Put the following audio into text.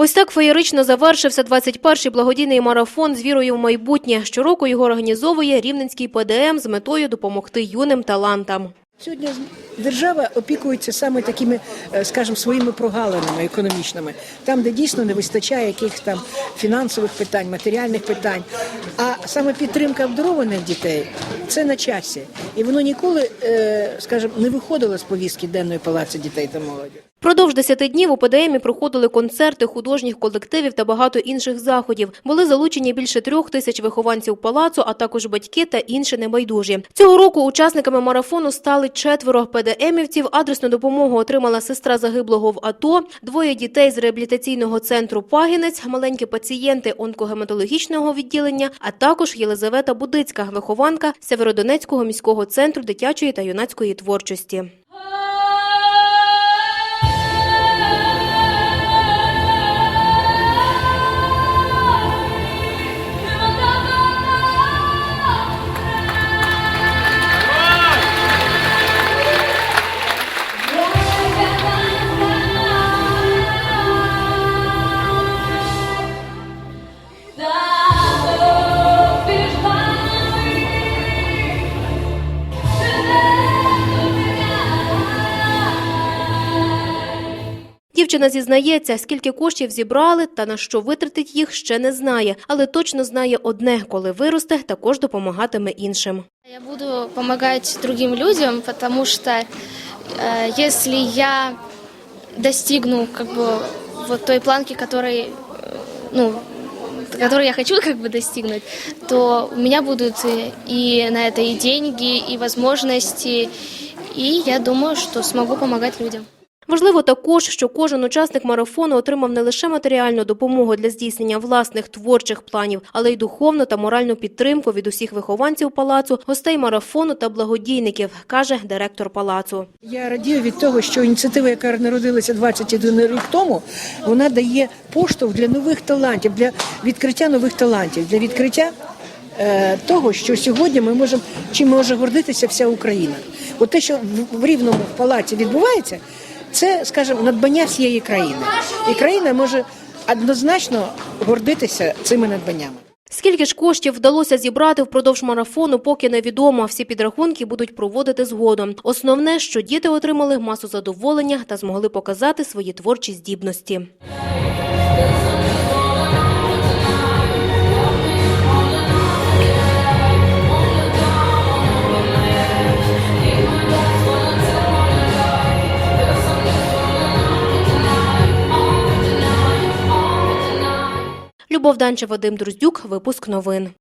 Ось так феєрично завершився 21-й благодійний марафон з вірою в майбутнє. Щороку його організовує Рівненський ПДМ з метою допомогти юним талантам. Сьогодні держава опікується саме такими, е, скажімо, своїми прогалинами економічними, там, де дійсно не вистачає якихось там фінансових питань, матеріальних питань. А саме підтримка обдарованих дітей це на часі, і воно ніколи, е, скажімо, не виходило з повістки денної палацу дітей та молоді. Продовж 10 днів у ПДМі проходили концерти художніх колективів та багато інших заходів. Були залучені більше трьох тисяч вихованців палацу, а також батьки та інші небайдужі. Цього року учасниками марафону стали четверо ПДМівців. Адресну допомогу отримала сестра загиблого в АТО, двоє дітей з реабілітаційного центру Пагінець, маленькі пацієнти онкогематологічного відділення, а також Єлизавета Будицька, вихованка Северодонецького міського центру дитячої та юнацької творчості. Дівчина зізнається, скільки коштів зібрали та на що витратить їх, ще не знає, але точно знає одне: коли виросте, також допомагатиме іншим. Я буду помогать другим людям, потому что э, если я достигну как бы вот той планки, которой, э, ну, которую я хочу как бы достигнуть, то у меня будут и- и на это и деньги, и возможности, и я думаю, что смогу помогать людям. Важливо також, що кожен учасник марафону отримав не лише матеріальну допомогу для здійснення власних творчих планів, але й духовну та моральну підтримку від усіх вихованців палацу, гостей марафону та благодійників, каже директор палацу. Я радію від того, що ініціатива, яка народилася 21 рік тому, вона дає поштовх для нових талантів, для відкриття нових талантів, для відкриття е, того, що сьогодні ми можемо чим може гордитися вся Україна. От те, що в, рівному в палаці відбувається, це, скажімо, надбання всієї країни. І країна може однозначно гордитися цими надбаннями. Скільки ж коштів вдалося зібрати впродовж марафону, поки невідомо. Всі підрахунки будуть проводити згодом. Основне, що діти отримали масу задоволення та змогли показати свої творчі здібності. Любов Данче, Вадим Друздюк, випуск новин.